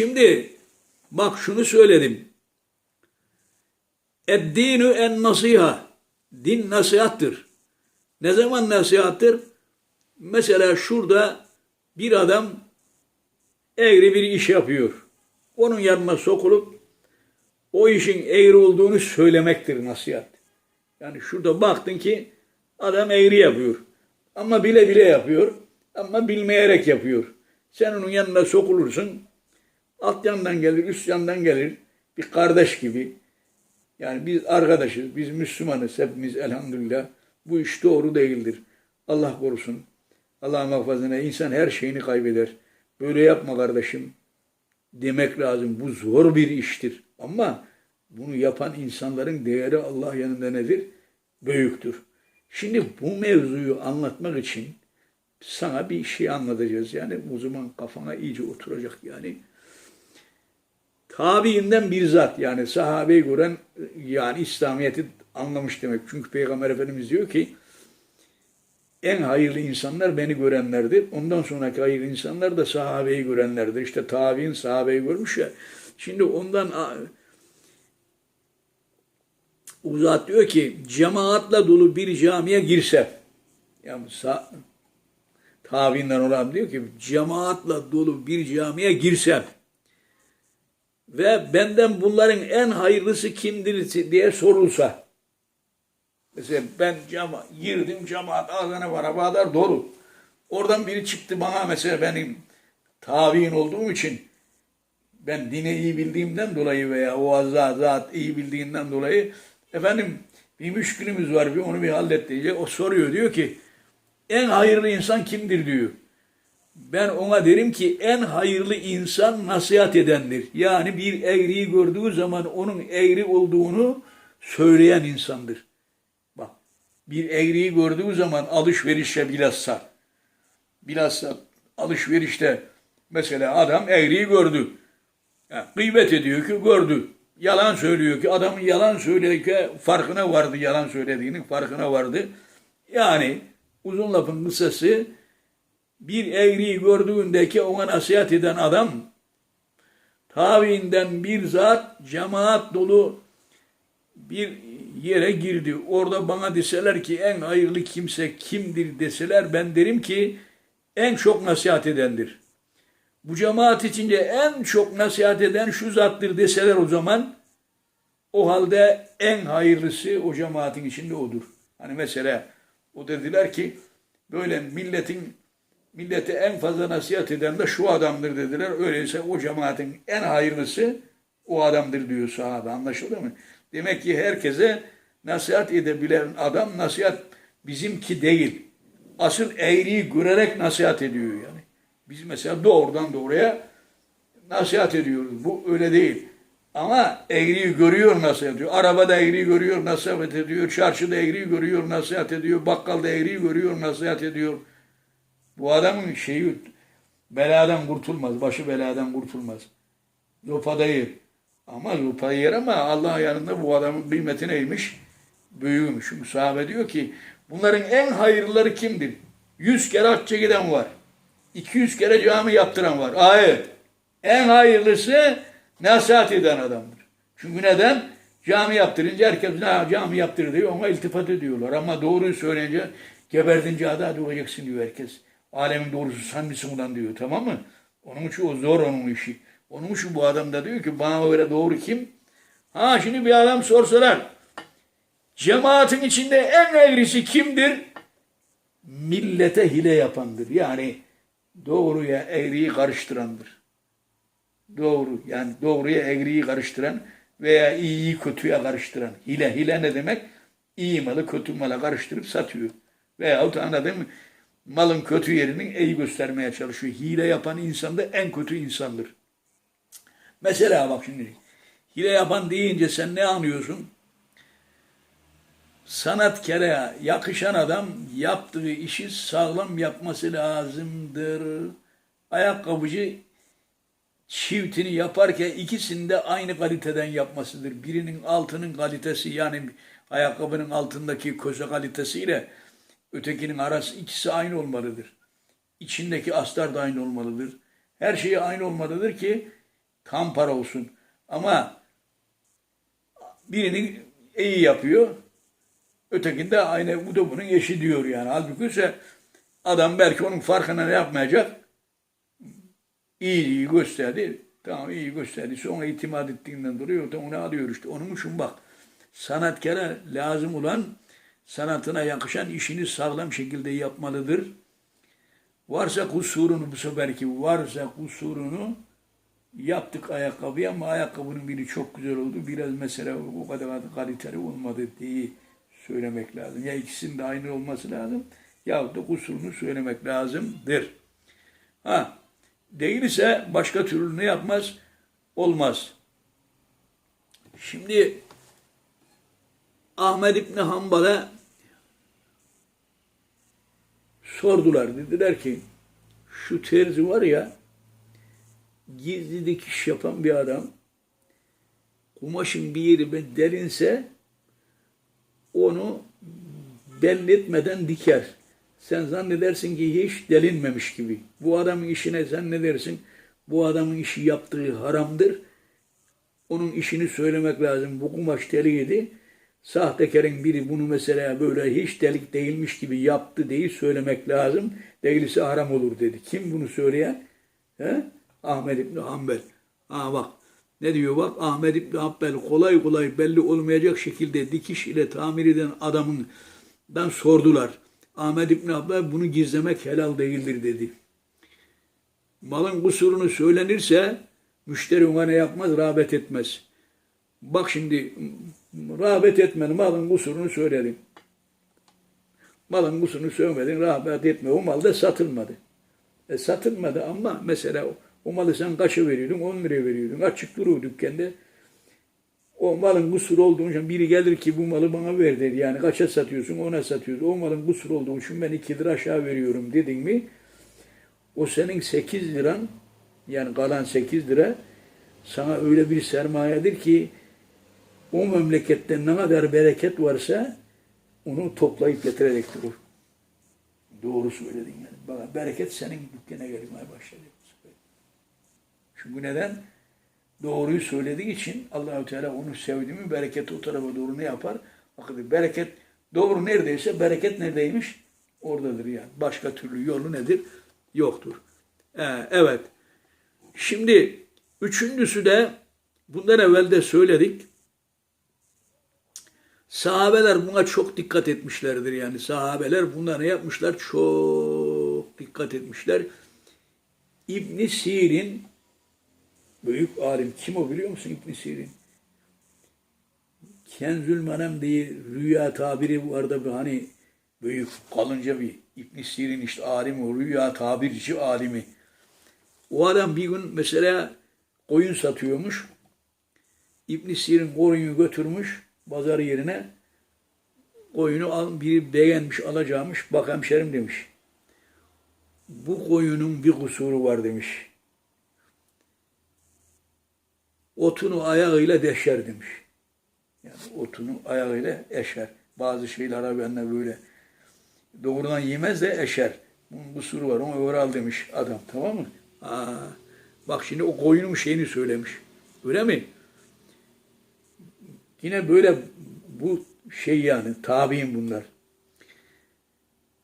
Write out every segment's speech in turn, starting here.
Şimdi bak şunu söyledim. Eddinu en nasiha. Din nasihattır. Ne zaman nasihattır? Mesela şurada bir adam eğri bir iş yapıyor. Onun yanına sokulup o işin eğri olduğunu söylemektir nasihat. Yani şurada baktın ki adam eğri yapıyor. Ama bile bile yapıyor. Ama bilmeyerek yapıyor. Sen onun yanına sokulursun. Alt yandan gelir, üst yandan gelir. Bir kardeş gibi. Yani biz arkadaşız, biz Müslümanız hepimiz elhamdülillah. Bu iş doğru değildir. Allah korusun. Allah muhafazına insan her şeyini kaybeder. Böyle yapma kardeşim demek lazım. Bu zor bir iştir. Ama bunu yapan insanların değeri Allah yanında nedir? Büyüktür. Şimdi bu mevzuyu anlatmak için sana bir şey anlatacağız. Yani o zaman kafana iyice oturacak yani. Tabiinden bir zat yani sahabeyi gören yani İslamiyet'i anlamış demek. Çünkü Peygamber Efendimiz diyor ki en hayırlı insanlar beni görenlerdir. Ondan sonraki hayırlı insanlar da sahabeyi görenlerdir. İşte tabi'in sahabeyi görmüş ya. Şimdi ondan uzat diyor ki cemaatla dolu bir camiye girse yani tabiinden olan diyor ki cemaatla dolu bir camiye girsem ve benden bunların en hayırlısı kimdir diye sorulsa Mesela ben cama, girdim cemaat ağzına var kadar dolu. Oradan biri çıktı bana mesela benim tabi'in olduğum için ben dine iyi bildiğimden dolayı veya o azza zat iyi bildiğinden dolayı efendim bir müşkülümüz var bir onu bir hallet diyecek. O soruyor diyor ki en hayırlı insan kimdir diyor. Ben ona derim ki en hayırlı insan nasihat edendir. Yani bir eğriyi gördüğü zaman onun eğri olduğunu söyleyen insandır bir eğriyi gördüğü zaman alışverişe bilhassa bilhassa alışverişte mesela adam eğriyi gördü. Yani gıybet ediyor ki gördü. Yalan söylüyor ki adamın yalan söylediği farkına vardı yalan söylediğinin farkına vardı. Yani uzun lafın kısası bir eğriyi gördüğündeki ona nasihat eden adam tabiinden bir zat cemaat dolu bir yere girdi. Orada bana deseler ki en hayırlı kimse kimdir deseler ben derim ki en çok nasihat edendir. Bu cemaat içinde en çok nasihat eden şu zattır deseler o zaman o halde en hayırlısı o cemaatin içinde odur. Hani mesela o dediler ki böyle milletin millete en fazla nasihat eden de şu adamdır dediler. Öyleyse o cemaatin en hayırlısı o adamdır diyor sahabe. Anlaşıldı mı? Demek ki herkese nasihat edebilen adam nasihat bizimki değil. Asıl eğriyi görerek nasihat ediyor yani. Biz mesela doğrudan doğruya nasihat ediyoruz. Bu öyle değil. Ama eğriyi görüyor nasihat ediyor. Arabada eğriyi görüyor nasihat ediyor. Çarşıda eğriyi görüyor nasihat ediyor. Bakkalda eğriyi görüyor nasihat ediyor. Bu adamın şeyi beladan kurtulmaz. Başı beladan kurtulmaz. Zopa değil. Ama lupa yer ama Allah yanında bu adamın kıymeti neymiş? Büyüğümüş. Çünkü sahabe diyor ki bunların en hayırlıları kimdir? Yüz kere hacca giden var. 200 kere cami yaptıran var. Ayet. En hayırlısı nasihat eden adamdır. Çünkü neden? Cami yaptırınca herkes ne cami yaptır diyor ona iltifat ediyorlar. Ama doğruyu söyleyince geberdince ada doğacaksın diyor herkes. Alemin doğrusu sen misin ulan diyor tamam mı? Onun için o zor onun işi. Onun için bu adam da diyor ki bana göre doğru kim? Ha şimdi bir adam sorsalar cemaatin içinde en eğrisi kimdir? Millete hile yapandır. Yani doğruya eğriyi karıştırandır. Doğru yani doğruya eğriyi karıştıran veya iyiyi kötüye karıştıran. Hile hile ne demek? İyi malı kötü mala karıştırıp satıyor. Veyahut anladın mı? Malın kötü yerinin iyi göstermeye çalışıyor. Hile yapan insan da en kötü insandır. Mesela bak şimdi hile yapan deyince sen ne anlıyorsun? Sanatkara yakışan adam yaptığı işi sağlam yapması lazımdır. Ayakkabıcı çiftini yaparken ikisinde aynı kaliteden yapmasıdır. Birinin altının kalitesi yani ayakkabının altındaki köse kalitesiyle ötekinin arası ikisi aynı olmalıdır. İçindeki astar da aynı olmalıdır. Her şey aynı olmalıdır ki Tam para olsun. Ama birini iyi yapıyor. Ötekinde aynı bu da bunun eşi diyor yani. Halbuki ise adam belki onun farkına ne yapmayacak? İyi iyi gösterdi. Tamam iyi gösterdi. Sonra itimat ettiğinden o da onu alıyor işte. Onun için bak sanatkara lazım olan sanatına yakışan işini sağlam şekilde yapmalıdır. Varsa kusurunu bu seferki varsa kusurunu yaptık ayakkabıya ama ayakkabının biri çok güzel oldu. Biraz mesela o kadar kaliteli olmadı diye söylemek lazım. Ya ikisinin de aynı olması lazım ya da kusurunu söylemek lazımdır. Ha, değilse başka türlü ne yapmaz? Olmaz. Şimdi Ahmed İbni Hanbal'a sordular. Dediler ki şu terzi var ya gizli dikiş yapan bir adam kumaşın bir yeri ben delinse onu belli etmeden diker. Sen zannedersin ki hiç delinmemiş gibi. Bu adamın işine zannedersin bu adamın işi yaptığı haramdır. Onun işini söylemek lazım. Bu kumaş deliydi. Sahtekarın biri bunu mesela böyle hiç delik değilmiş gibi yaptı değil söylemek lazım. Değilse haram olur dedi. Kim bunu söyleyen? He? Ahmet İbni Hanbel. Ha bak ne diyor bak Ahmet İbni Hanbel kolay kolay belli olmayacak şekilde dikiş ile tamir eden adamından sordular. Ahmet İbni Hanbel bunu gizlemek helal değildir dedi. Malın kusurunu söylenirse müşteri ona ne yapmaz? Rağbet etmez. Bak şimdi rağbet etmedin malın kusurunu söyledim. Malın kusurunu söylemedin, rağbet etme. O mal da satılmadı. E satılmadı ama mesela o malı sen kaça veriyordun? 10 liraya veriyordun. Açık duruyor dükkanda. O malın kusur olduğu için biri gelir ki bu malı bana ver dedi. Yani kaça satıyorsun ona satıyorsun. O malın kusur olduğu için ben 2 lira aşağı veriyorum dedin mi? O senin 8 liran yani kalan 8 lira sana öyle bir sermayedir ki o memlekette ne kadar bereket varsa onu toplayıp getirecektir o. Doğru söyledin yani. Bana bereket senin dükkana gelmeye başladı. Çünkü neden? Doğruyu söylediği için Allahu Teala onu sevdi mi bereket o tarafa doğru ne yapar? Bakın bereket doğru neredeyse bereket neredeymiş? Oradadır yani. Başka türlü yolu nedir? Yoktur. Ee, evet. Şimdi üçüncüsü de bundan evvel de söyledik. Sahabeler buna çok dikkat etmişlerdir yani. Sahabeler buna ne yapmışlar? Çok dikkat etmişler. İbn Sirin büyük alim kim o biliyor musun İbn Sirin? Kenzül Manem diye rüya tabiri vardı bir hani büyük kalınca bir İbn Sirin işte alim o rüya tabirci alimi. O adam bir gün mesela koyun satıyormuş. İbn Sirin koyunu götürmüş pazar yerine. Koyunu al, biri beğenmiş alacakmış. Bak hemşerim demiş. Bu koyunun bir kusuru var demiş. Otunu ayağıyla deşer demiş. Yani otunu ayağıyla eşer. Bazı şeyler Arabiyanlar böyle doğrudan yemez de eşer. Bunun kusuru var onu öğre al demiş adam tamam mı? Aa, bak şimdi o koyunun şeyini söylemiş. Öyle mi? Yine böyle bu şey yani tabi'in bunlar.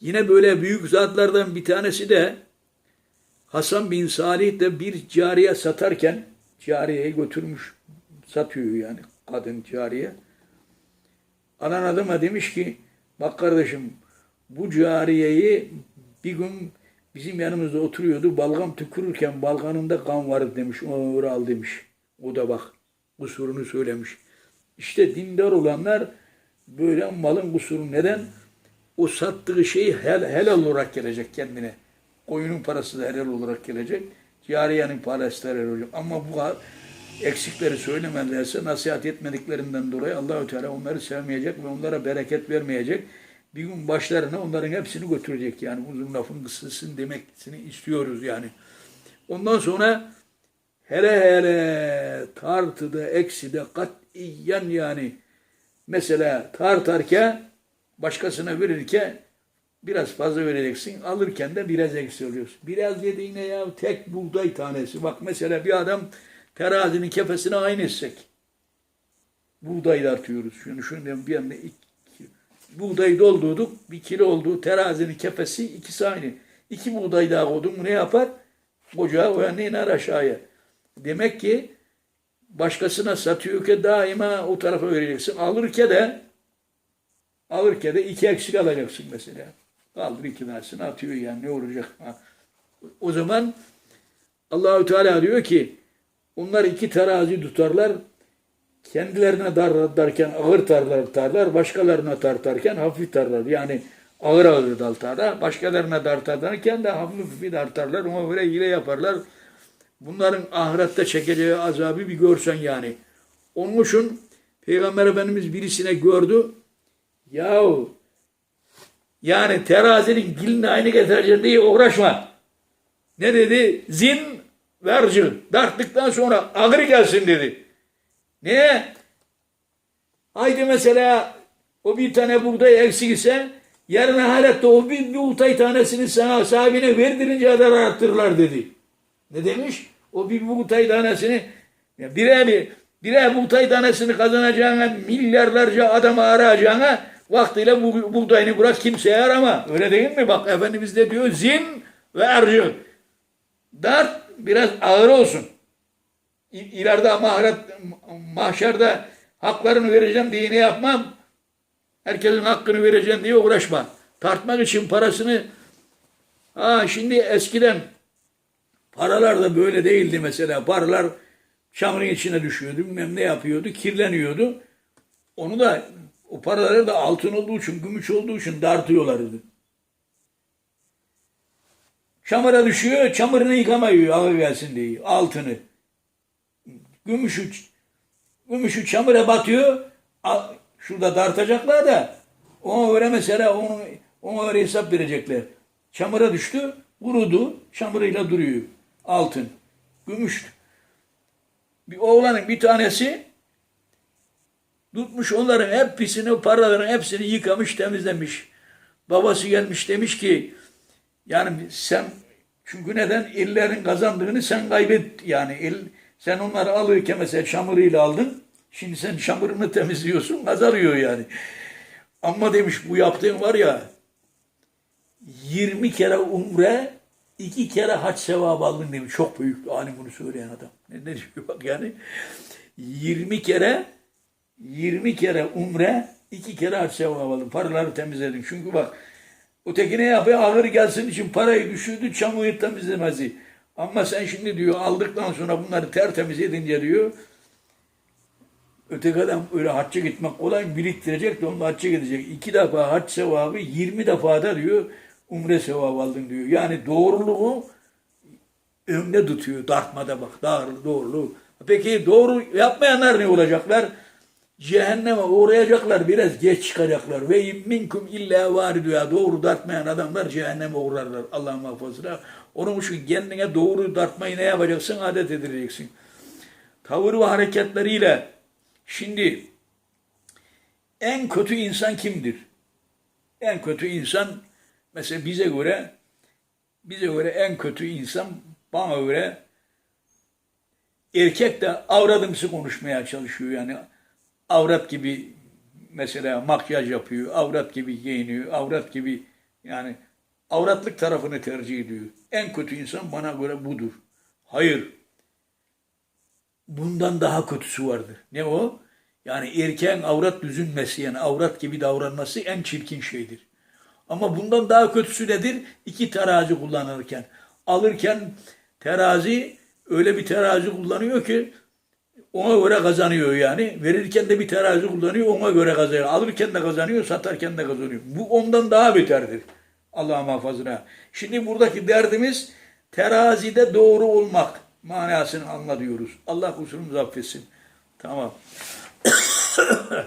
Yine böyle büyük zatlardan bir tanesi de Hasan bin Salih de bir cariye satarken cariyeyi götürmüş satıyor yani kadın cariye. Anan adıma demiş ki bak kardeşim bu cariyeyi bir gün bizim yanımızda oturuyordu. Balgam tükürürken balganında kan vardı demiş. Onu al demiş. O da bak kusurunu söylemiş. İşte dindar olanlar böyle malın kusuru neden? O sattığı şey hel, helal olarak gelecek kendine. Koyunun parası da helal olarak gelecek. Cariyenin parası da helal olacak. Ama bu eksikleri söylemezlerse nasihat etmediklerinden dolayı Allahü Teala onları sevmeyecek ve onlara bereket vermeyecek. Bir gün başlarına onların hepsini götürecek. Yani uzun lafın kısasını demekini istiyoruz yani. Ondan sonra hele hele tartıda, ekside, katiyen yani mesela tartarken başkasına verirken biraz fazla vereceksin. Alırken de biraz eksi alıyorsun. Biraz dediğine ya tek buğday tanesi. Bak mesela bir adam terazinin kefesini aynı etsek. Buğday tartıyoruz. Şunu şunu bir anda iki, buğdayı doldurduk. Bir kilo oldu. Terazinin kefesi ikisi aynı. İki buğday daha koydum. Ne yapar? Ocağa koyan iner aşağıya. Demek ki başkasına satıyorken daima o tarafa vereceksin. Alırken de alırken de iki eksik alacaksın mesela. Kaldır iki tanesini atıyor yani ne olacak? Ha. O zaman Allahü Teala diyor ki onlar iki terazi tutarlar. Kendilerine darlarken ağır tarlar tarlar, başkalarına tartarken hafif tarlar. Yani ağır ağır dartarlar, başkalarına dartarlarken de hafif hafif dartarlar. Ona göre hile yaparlar. Bunların ahirette çekeceği azabı bir görsen yani. Onun için Peygamber Efendimiz birisine gördü. Yahu yani terazinin dilini aynı getireceksin diye uğraşma. Ne dedi? Zin verci. Darttıktan sonra ağır gelsin dedi. Niye? Haydi mesela o bir tane buğday eksik ise yarın ahalette o bir buğday tanesini sana sahibine verdirince kadar arttırırlar dedi. Ne demiş? O bir buğday tanesini ya birer bir birer buğday tanesini kazanacağına milyarlarca adamı arayacağına vaktiyle bu, buğdayını bırak kimseye arama. Öyle değil mi? Bak Efendimiz de diyor zin ve erci. Dart biraz ağır olsun. İleride maharet, mahşerde haklarını vereceğim diye ne yapmam? Herkesin hakkını vereceğim diye uğraşma. Tartmak için parasını ha şimdi eskiden paralar da böyle değildi mesela. Paralar çamurun içine düşüyordu. Bilmem ne yapıyordu. Kirleniyordu. Onu da o paraları da altın olduğu için, gümüş olduğu için dartıyorlardı. Çamura düşüyor, çamurunu yıkamıyor ağır gelsin diye. Altını. Gümüşü, gümüşü çamura batıyor. Şurada dartacaklar da ona göre mesela onu, ona göre hesap verecekler. Çamura düştü, kurudu, çamuruyla duruyor. Altın, gümüş. Bir oğlanın bir tanesi tutmuş onların hepsini, paraların hepsini yıkamış, temizlemiş. Babası gelmiş demiş ki yani sen çünkü neden ellerin kazandığını sen kaybet yani el sen onları alırken mesela çamuruyla aldın. Şimdi sen çamurunu temizliyorsun kazanıyor yani. Ama demiş bu yaptığın var ya 20 kere umre iki kere hac sevabı aldın demiş. Çok büyük alim bunu söyleyen adam. Ne, ne diyor bak yani 20 kere 20 kere umre iki kere hac sevabı aldın. Paraları temizledin. Çünkü bak Öteki ne yapıyor? Ağır gelsin için parayı düşürdü, çamuru temizlemezi. Ama sen şimdi diyor aldıktan sonra bunları tertemiz edince diyor öteki adam öyle hacca gitmek kolay biriktirecek de onunla hacca gidecek. İki defa hac sevabı 20 defa da diyor umre sevabı aldın diyor. Yani doğruluğu önde tutuyor. Dartmada bak. Doğru, doğruluğu. Peki doğru yapmayanlar ne olacaklar? Cehenneme uğrayacaklar biraz geç çıkacaklar. Ve minkum illa varidu ya doğru dartmayan adamlar cehenneme uğrarlar. Allah muhafazına. Onun için kendine doğru dartmayı ne yapacaksın? Adet edileceksin. Tavır ve hareketleriyle şimdi en kötü insan kimdir? En kötü insan mesela bize göre bize göre en kötü insan bana göre erkek de avradımsı konuşmaya çalışıyor yani avrat gibi mesela makyaj yapıyor, avrat gibi giyiniyor, avrat gibi yani avratlık tarafını tercih ediyor. En kötü insan bana göre budur. Hayır. Bundan daha kötüsü vardır. Ne o? Yani erkeğin avrat düzünmesi yani avrat gibi davranması en çirkin şeydir. Ama bundan daha kötüsü nedir? İki terazi kullanırken. Alırken terazi öyle bir terazi kullanıyor ki ona göre kazanıyor yani. Verirken de bir terazi kullanıyor ona göre kazanıyor. Alırken de kazanıyor, satarken de kazanıyor. Bu ondan daha beterdir. Allah muhafazına. Şimdi buradaki derdimiz terazide doğru olmak manasını anla diyoruz. Allah kusurumuzu affetsin. Tamam.